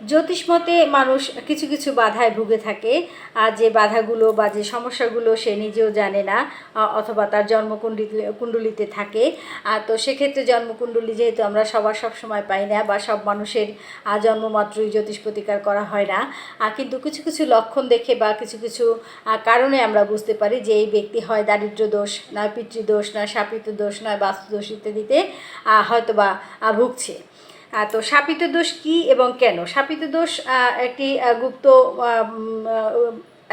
জ্যোতিষ মতে মানুষ কিছু কিছু বাধায় ভুগে থাকে, আর যে বাধাগুলো বা যে সমস্যাগুলো সে নিজেও জানে না অথবা তার জন্মকুণ্ডলী, কুণ্ডলিতে থাকে। তো সেক্ষেত্রে জন্মকুণ্ডলী যেহেতু আমরা সবার সব সময় পাই না বা সব মানুষের জন্মমাত্রই জ্যোতিষ প্রতিকার করা হয় না কিন্তু কিছু কিছু লক্ষণ দেখে বা কিছু কিছু কারণে আমরা বুঝতে পারি যে এই ব্যক্তি হয় দারিদ্র দোষ, নয় পিতৃদোষ, নয় শাপিত দোষ, নয় বাস্তুদোষ ইত্যাদিতে হয়তো বা ভুগছে। তো শাপিত দোষ কি এবং কেন? শাপিত দোষ একটি গুপ্ত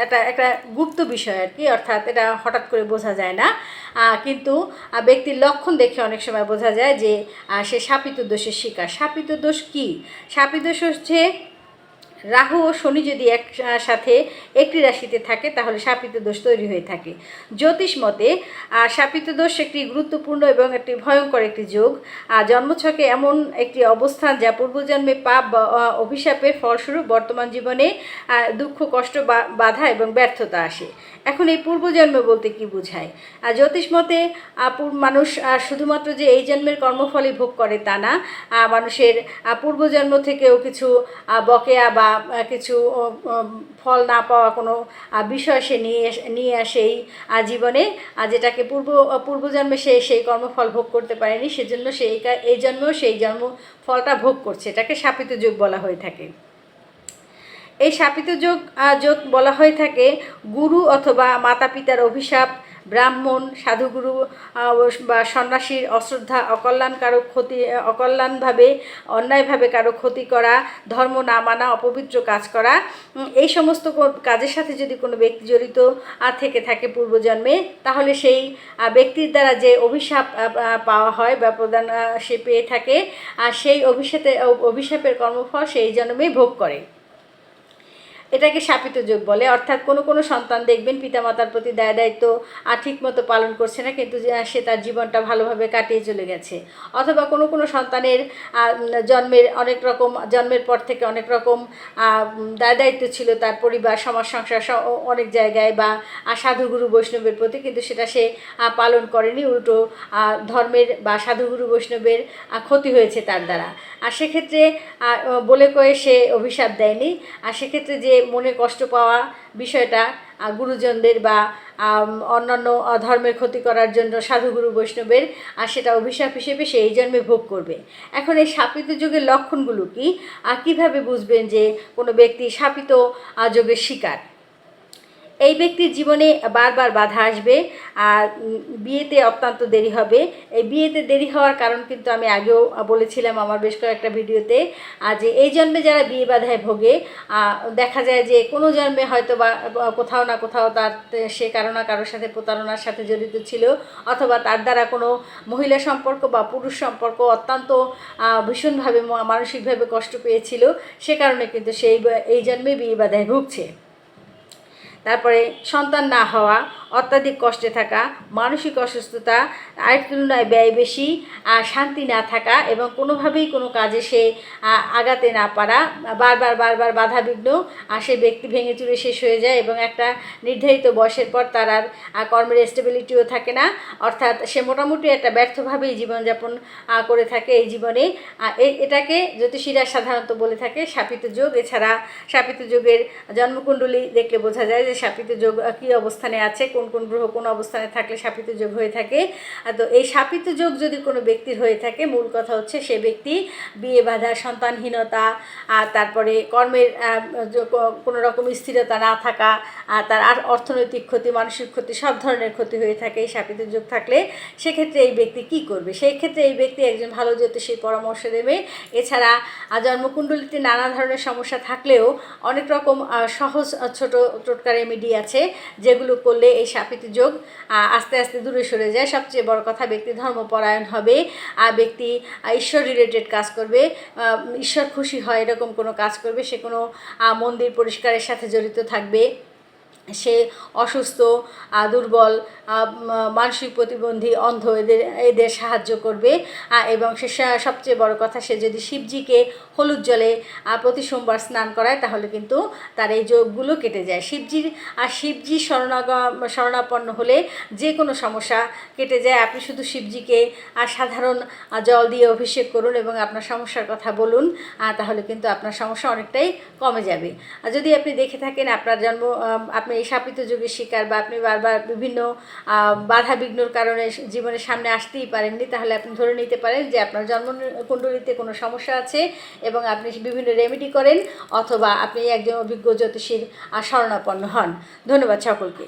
একটা একটা গুপ্ত বিষয় আর কি, অর্থাৎ এটা হঠাৎ করে বোঝা যায় না। কিন্তু ব্যক্তির লক্ষণ দেখে অনেক সময় বোঝা যায় যে সে শাপিত দোষের শিকার। শাপিত দোষ কী? শাপিত দোষ হচ্ছে রাহু ও শনি যদি এক সাথে একটি রাশিতে থাকে, তাহলে সাপিত দোষ তৈরি হয়ে থাকে। জ্যোতিষ মতে শাপিত দোষ একটি গুরুত্বপূর্ণ এবং একটি ভয়ঙ্কর একটি যোগ। আর জন্মছকে এমন একটি অবস্থান যা পূর্বজন্মে পাপ বা অভিশাপের ফলস্বরূপ বর্তমান জীবনে দুঃখ, কষ্ট বাধা এবং ব্যর্থতা আসে। এখন এই পূর্বজন্ম বলতে কি বোঝায়? আর জ্যোতিষ মতে মানুষ শুধুমাত্র যে এই জন্মের কর্মফলই ভোগ করে তা না মানুষের পূর্বজন্ম থেকেও কিছু বকেয়া বা কিছু ফল না পাওয়া কোনো বিষয় সে নিয়ে নিয়ে আসে এই জীবনে যেটাকে পূর্ব, পূর্বজন্মে সে সেই কর্মফল ভোগ করতে পারেনি, সেজন্য সে এই জন্মেও সেই জন্ম ফলটা ভোগ করছে, এটাকে শাপিত যুগ বলা হয়ে থাকে। এই শাপিত যোগ যোগ বলা হয়ে থাকে গুরু অথবা মাতা পিতার অভিশাপ ব্রাহ্মণ, সাধুগুরু বা সন্ন্যাসীর অশ্রদ্ধা অকল্যাণ কারও ক্ষতি অকল্যাণভাবে, অন্যায়ভাবে কারও ক্ষতি করা, ধর্ম না মানা, অপবিত্র কাজ করা এই সমস্ত কাজের সাথে যদি কোনো ব্যক্তি জড়িত থেকে থাকে পূর্বজন্মে, তাহলে সেই ব্যক্তির দ্বারা যে অভিশাপ পাওয়া হয় বা প্রদান সে পেয়ে থাকে, আর সেই অভিশাপে অভিশাপের কর্মফল সেই জন্মেই ভোগ করে। এটাকে শাপিত যোগ বলে। অর্থাৎ কোনো কোনো সন্তান দেখবেন পিতামাতার প্রতি দায় দায়িত্ব আর ঠিকমতো পালন করছে না, কিন্তু সে তার জীবনটা ভালোভাবে কাটিয়ে চলে গেছে। অথবা কোনো কোনো সন্তানের জন্মের অনেক রকম, জন্মের পর থেকে অনেক রকম দায় দায়িত্ব ছিল তার পরিবার, সমাজ, সংসার অনেক জায়গায় বা সাধুগুরু বৈষ্ণবের প্রতি, কিন্তু সেটা সে পালন করেনি। উল্টো ধর্মের বা সাধুগুরু বৈষ্ণবের ক্ষতি হয়েছে তার দ্বারা। আর সেক্ষেত্রে বলে কয়ে সে অভিশাপ দেয়নি। আর সেক্ষেত্রে যে মনে কষ্ট পাওয়া বিষয়টা গুরুজনদের বা অন্যান্য ধর্মের ক্ষতি করার জন্য সাধুগুরু বৈষ্ণবের আর সেটা অভিশাপ হিসেবে সে এই জন্মে ভোগ করবে। এখন এই শাপিত যুগের লক্ষণগুলো কি? আর কীভাবে বুঝবেন যে কোনো ব্যক্তি শাপিত যোগের শিকার? এই ব্যক্তির জীবনে বারবার বাধা আসবে আর বিয়েতে অত্যন্ত দেরি হবে। এই বিয়েতে দেরি হওয়ার কারণ কিন্তু আমি আগেও বলেছিলাম আমার বেশ কয়েকটা ভিডিওতে যে এই জন্মে যারা বিয়ে বাধায় ভোগে দেখা যায় যে কোনো জন্মে হয়তো বা কোথাও না কোথাও তার সে কারও না কারোর সাথে প্রতারণার সাথে জড়িত ছিল, অথবা তার দ্বারা কোনো মহিলা সম্পর্ক বা পুরুষ সম্পর্ক অত্যন্ত ভীষণভাবে মানসিকভাবে কষ্ট পেয়েছিল, সে কারণে কিন্তু সেই এই জন্মে বিয়ে বাধায় ভুগছে। তারপরে সন্তান না হওয়া অত্যাধিক কষ্টে থাকা, মানসিক অসুস্থতা, আয়ের তুলনায় ব্যয় বেশি শান্তি না থাকা এবং কোনোভাবেই কোনো কাজে সে আগাতে না পারা, বারবার বারবার বাধা বিঘ্ন সেই ব্যক্তি ভেঙে চুরে শেষ হয়ে যায় এবং একটা নির্ধারিত বয়সের পর তার আর কর্মের স্টেবিলিটিও থাকে না। অর্থাৎ সে মোটামুটি একটা ব্যর্থভাবেই জীবনযাপন করে থাকে এই জীবনে। এটাকে জ্যোতিষীরা সাধারণত বলে থাকে শাপিত যোগ। এছাড়া শাপিত যোগের জন্মকুণ্ডলী দেখলে বোঝা যায় যে শাপিত যোগ কী অবস্থানে আছে, কোন কোন কোন গ্রহ কোন অবস্থানে থাকলে শাপিত যোগ হয়ে থাকে। তো এই শাপিত যোগ যদি কোনো ব্যক্তির হয়ে থাকে, মূল কথা হচ্ছে সে ব্যক্তি বিয়ে বাধা, সন্তানহীনতা তারপরে কর্মের কোনো রকম স্থিরতা না থাকা তার আর অর্থনৈতিক ক্ষতি, মানসিক ক্ষতি, সব ধরনের ক্ষতি হয়ে থাকে এই শাপিত যোগ থাকলে, সেক্ষেত্রে এই ব্যক্তি কি করবে? সেই ক্ষেত্রে এই ব্যক্তি একজন ভালো জ্যোতিষীর পরামর্শ দেবে। এছাড়া জন্মকুণ্ডলিতে নানা ধরনের সমস্যা থাকলেও অনেক রকম সহজ ছোট টোটকা রেমেডি আছে, যেগুলো করলে এই শাপিত যোগ আস্তে আস্তে দূরে সরে যায়। সবচেয়ে বড় কথা, ব্যক্তি ধর্মপরায়ণ হবে আর ব্যক্তি ঈশ্বর রিলেটেড কাজ করবে। ঈশ্বর খুশি হয় এরকম কোনো কাজ করবে, সে কোনো মন্দির পরিষ্কারের সাথে জড়িত থাকবে। সে অসুস্থ দুর্বল মানসিক প্রতিবন্ধী, অন্ধ এদের এদের সাহায্য করবে। এবং সে সবচেয়ে বড় কথা, সে যদি শিবজিকে হলুদ জলে প্রতি সোমবার স্নান করায়, তাহলে কিন্তু তার এই যোগগুলো কেটে যায়। শিবজির, আর শিবজি শরণাগম শরণাপন্ন হলে যে কোনো সমস্যা কেটে যায়। আপনি শুধু শিবজিকে আর সাধারণ জল দিয়ে অভিষেক করুন এবং আপনার সমস্যার কথা বলুন তাহলে কিন্তু আপনার সমস্যা অনেকটাই কমে যাবে। আর যদি আপনি দেখে থাকেন, আপনার জন্ম আপনি এই শাপিত যুগের শিকার বা আপনি বারবার বিভিন্ন বাধা বিঘ্নর কারণে জীবনের সামনে আসতেই পারেননি, তাহলে আপনি ধরে নিতে পারেন যে আপনার জন্ম কুণ্ডলিতে কোনো সমস্যা আছে এবং আপনি বিভিন্ন রেমেডি করেন অথবা আপনি একজন অভিজ্ঞ জ্যোতিষীর শরণাপন্ন হন। ধন্যবাদ সকলকে।